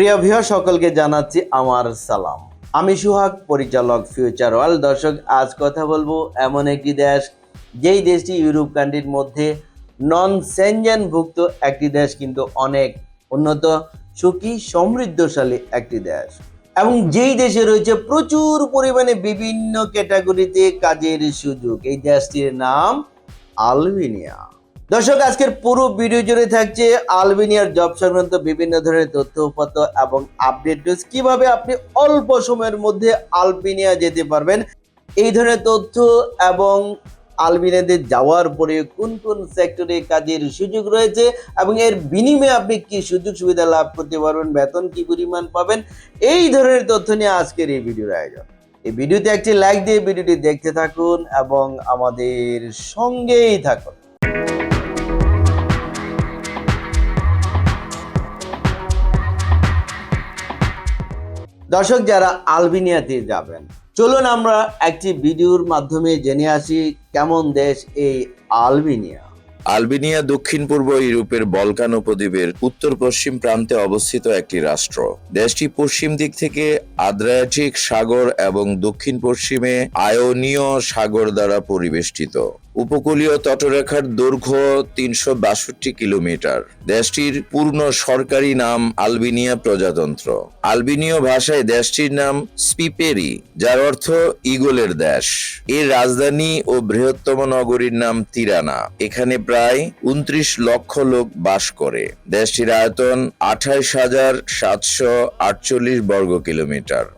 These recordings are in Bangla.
প্রিয় ভিউ সকলকে জানাচ্ছি আমার সালাম। আমি সুহাগ, পরিচালক ফিউচার ওয়ার্ল্ড দর্শক। আজ কথা বলব এমন একটি দেশ, যেই দেশটি ইউরোপ কান্ট্রির মধ্যে নন ভুক্ত একটি দেশ, কিন্তু অনেক উন্নত, সুখী, সমৃদ্ধশালী একটি দেশ। এবং যেই দেশে রয়েছে প্রচুর পরিমাণে বিভিন্ন ক্যাটাগরিতে কাজের সুযোগ, এই দেশটির নাম আলবেনিয়া। দর্শক, আজকের পুরো ভিডিও জুড়ে থাকছে আলবেনিয়ার জব সংক্রান্ত বিভিন্ন ধরনের তথ্য উপাত্ত এবং আপডেট নিউজ কীভাবে আপনি অল্প সময়ের মধ্যে আলবেনিয়া যেতে পারবেন? এই ধরনের তথ্য এবং আলবেনিয়াতে যাওয়ার পরে কোন কোন সেক্টরে কাজের সুযোগ রয়েছে এবং এর বিনিময়ে আপনি কি সুযোগ সুবিধা লাভ করতে পারবেন, বেতন কি পরিমাণ পাবেন, এই ধরনের তথ্য নিয়ে আজকের এই ভিডিওর আয়োজন। এই ভিডিওতে একটি লাইক দিয়ে ভিডিওটি দেখতে থাকুন এবং আমাদের সঙ্গেই থাকুন। দর্শক, যারা আলবিনিয়াতে যাবেন, চলুন আমরা একটি ভিডিওর মাধ্যমে জেনে আসি কেমন দেশ এই আলবিনিয়া। আলবেনিয়া দক্ষিণ পূর্ব ইউরোপের বলকান উপদ্বীপের উত্তর পশ্চিম প্রান্তে অবস্থিত একটি রাষ্ট্র। দেশটি পশ্চিম দিক থেকে আদ্রিয়াটিক সাগর এবং দক্ষিণ পশ্চিমে আয়োনীয় সাগর দ্বারা পরিবেষ্টিত। উপকূলীয় তটরেখার দৈর্ঘ্য তিনশো বাষট্টি কিলোমিটার। দেশটির পূর্ণ সরকারি নাম আলবেনিয়া প্রজাতন্ত্র। আলবেনীয় ভাষায় দেশটির নাম স্পিপেরি, যার অর্থ ইগলের দেশ। এর রাজধানী ও বৃহত্তম নগরীর নাম তিরানা। এখানে প্রায় উনত্রিশ লক্ষ লোক বাস করে। দেশটির আয়তন আঠাইশ হাজার সাতশো আটচল্লিশ বর্গ কিলোমিটার। সেন্টার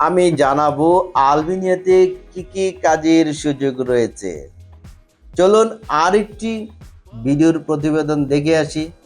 আমি জানাব আলবেনিয়াতে কি কি কাজের সুযোগ রয়েছে। চলুন আরেকটি ভিডিওর প্রতিবেদন দেখে আসি।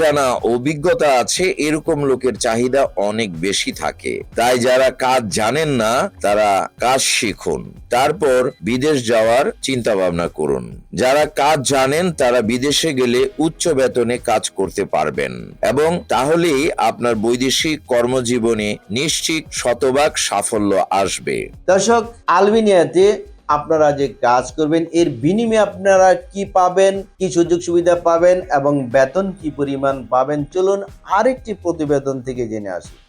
জানা অভিজ্ঞতা আছে, এরকম লোকের চাহিদা অনেক বেশি থাকে। তাই যারা কাজ জানেন না, তারা কাজ শিখুন। তারপর বিদেশ যাওয়ার চিন্তা ভাবনা করুন। যারা কাজ জানেন, তারা বিদেশে গেলে উচ্চ বেতনে কাজ করতে পারবেন। এবং তাহলেই আপনার বৈদেশিক কর্মজীবনে নিশ্চিত শতভাগ সাফল্য আসবে। দর্শক আলবেনিয়াতে আপনারা যে কাজ করবেন, এর বিনিময়ে আপনারা কি পাবেন, কি সুযোগ সুবিধা পাবেন এবং বেতন কি পরিমাণ পাবেন, চলুন আরেকটি প্রতিবেদন থেকে জেনে আসি।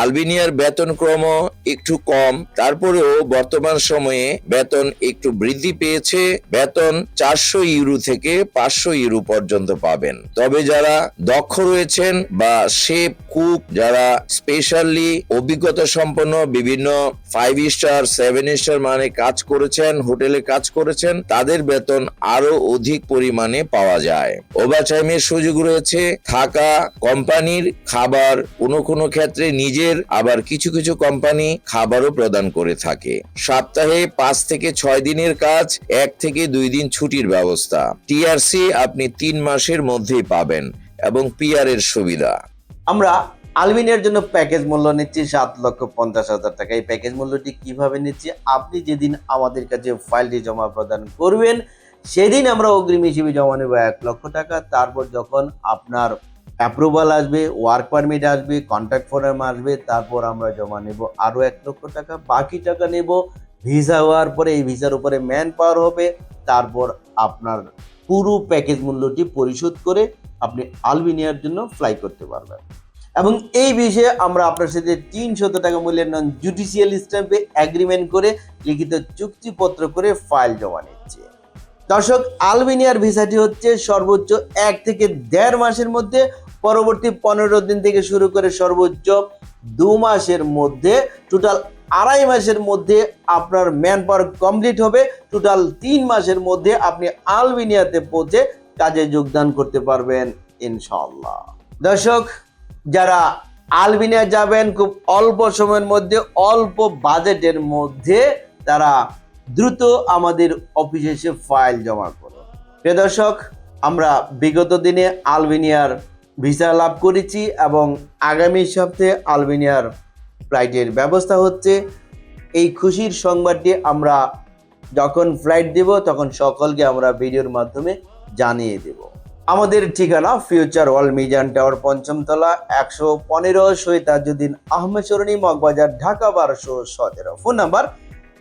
আলবেনিয়ার বেতন ক্রম একটু কম, তারপরেও বর্তমান সময়ে বেতন একটু বৃদ্ধি পেয়েছে। বেতন চারশো ইউরো থেকে পাঁচশো ইউরো পর্যন্ত পাবেন। তবে যারা দক্ষ রয়েছেন বা শেফ, কুক, যারা স্পেশালি অভিজ্ঞতা সম্পন্ন বিভিন্ন ফাইভ স্টার সেভেন স্টার মানে কাজ করেছেন, হোটেলে কাজ করেছেন, তাদের বেতন আরও অধিক পরিমাণে পাওয়া যায়। ওভারটাইমের সুযোগ রয়েছে থাকা, কোম্পানির খাবার কোনো কোনো ক্ষেত্রে নিজের আবার কিছু কিছু কোম্পানি খাবারও প্রদান করে থাকে। সপ্তাহে পাঁচ থেকে ছয় দিনের কাজ, এক থেকে দুই দিন ছুটির ব্যবস্থা। টিআরসি আপনি তিন মাসের মধ্যেই পাবেন এবং পিআর এর সুবিধা। আমরা আলবেনিয়ার জন্য প্যাকেজ মূল্য নিচ্ছি সাত লক্ষ পঞ্চাশ হাজার টাকা। এই প্যাকেজ মূল্যটি কীভাবে নিচ্ছি? আপনি যেদিন আমাদের কাছে ফাইলটি জমা প্রদান করবেন, সেদিন আমরা অগ্রিম হিসেবে জমা নেব এক লক্ষ টাকা। তারপর যখন আপনার অ্যাপ্রুভাল আসবে ওয়ার্ক পারমিট আসবে কন্ট্যাক্ট ফর্ম আসবে, তারপর আমরা জমা নেব আরও এক লক্ষ টাকা। বাকি টাকা নেব ভিসা হওয়ার পরে এই ভিসার উপরে ম্যান পাওয়ার হবে, তারপর আপনার পুরো প্যাকেজ মূল্যটি পরিশোধ করে আপনি আলবেনিয়ার জন্য ফ্লাই করতে পারবেন। এবং এই বিষয়ে আমরা আপনার সাথে তিনশত টাকা মূল্যের নন জুডিশিয়াল স্ট্যাম্পে অ্যাগ্রিমেন্ট করে লিখিত চুক্তিপত্র করে ফাইল জমা নিচ্ছে। দর্শক, আলবেনিয়ার ভিসাটি হচ্ছে সর্বোচ্চ এক থেকে দেড় মাসের মধ্যে, পরবর্তী পনেরো দিন থেকে শুরু করে সর্বোচ্চ দু মাসের মধ্যে টোটাল আড়াই মাসের মধ্যে আপনার ম্যান পাওয়ার কমপ্লিট হবে টোটাল তিন মাসের মধ্যে আপনি আলবেনিয়াতে পৌঁছে কাজে যোগদান করতে পারবেন ইনশাল্লাহ দর্শক, যারা আলবেনিয়া যাবেন, খুব অল্প সময়ের মধ্যে, অল্প বাজেটের মধ্যে তারা দ্রুত আমাদের অফিসে এসে ফাইল জমা করুন প্রিয় দর্শক, আমরা বিগত দিনে আলবেনিয়ার ভিসা লাভ করেছি এবং আগামী সপ্তাহে আলবেনিয়ার ফ্লাইটের ব্যবস্থা হচ্ছে। এই খুশির সংবাদটি আমরা যখন ফ্লাইট দেব, তখন সকলকে আমরা ভিডিওর মাধ্যমে জানিয়ে দেব। আমাদের ঠিকানা ফিউচার ওয়াল মিজান টাওয়ার পঞ্চমতলা একশো পনেরো শহীদ তাজুদ্দিন আহমেদ সরণি, মগবাজার, ঢাকা বারোশো সতেরো। Phone number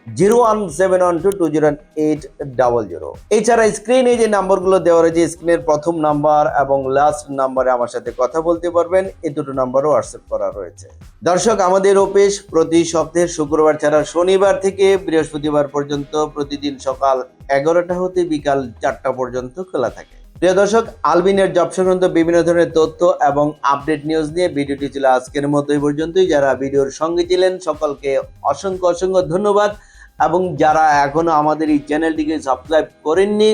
zero one seven one two two zero eight double zero. এছাড়া স্ক্রিনে যে নাম্বারগুলো দেওয়া রয়েছে স্ক্রিনের প্রথম নাম্বার এবং লাস্ট নাম্বারে আমার সাথে কথা বলতে পারবেন। এই দুটো নাম্বারও হোয়াটসঅ্যাপ করা রয়েছে। দর্শক, আমাদের অফিস প্রতি সপ্তাহের শুক্রবার ছাড়া শনিবার থেকে বৃহস্পতিবার পর্যন্ত প্রতিদিন সকাল এগারোটা হতে বিকাল চারটা পর্যন্ত খোলা থাকে। প্রিয় দর্শক, আলবিনের জব সংক্রান্ত বিভিন্ন ধরনের তথ্য এবং আপডেট নিউজ নিয়ে ভিডিওটি ছিল আজকের মতো এই পর্যন্তই। যারা ভিডিওর সঙ্গে ছিলেন, সকলকে অসংখ্য অসংখ্য ধন্যবাদ। এবং যারা এখনও আমাদের এই চ্যানেলটিকে সাবস্ক্রাইব করেননি,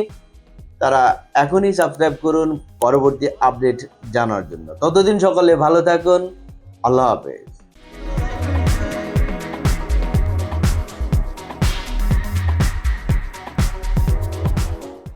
তারা এখনই সাবস্ক্রাইব করুন, পরবর্তী আপডেট জানার জন্য। ততদিন সকলে ভালো থাকুন, আল্লাহ হাফেজ।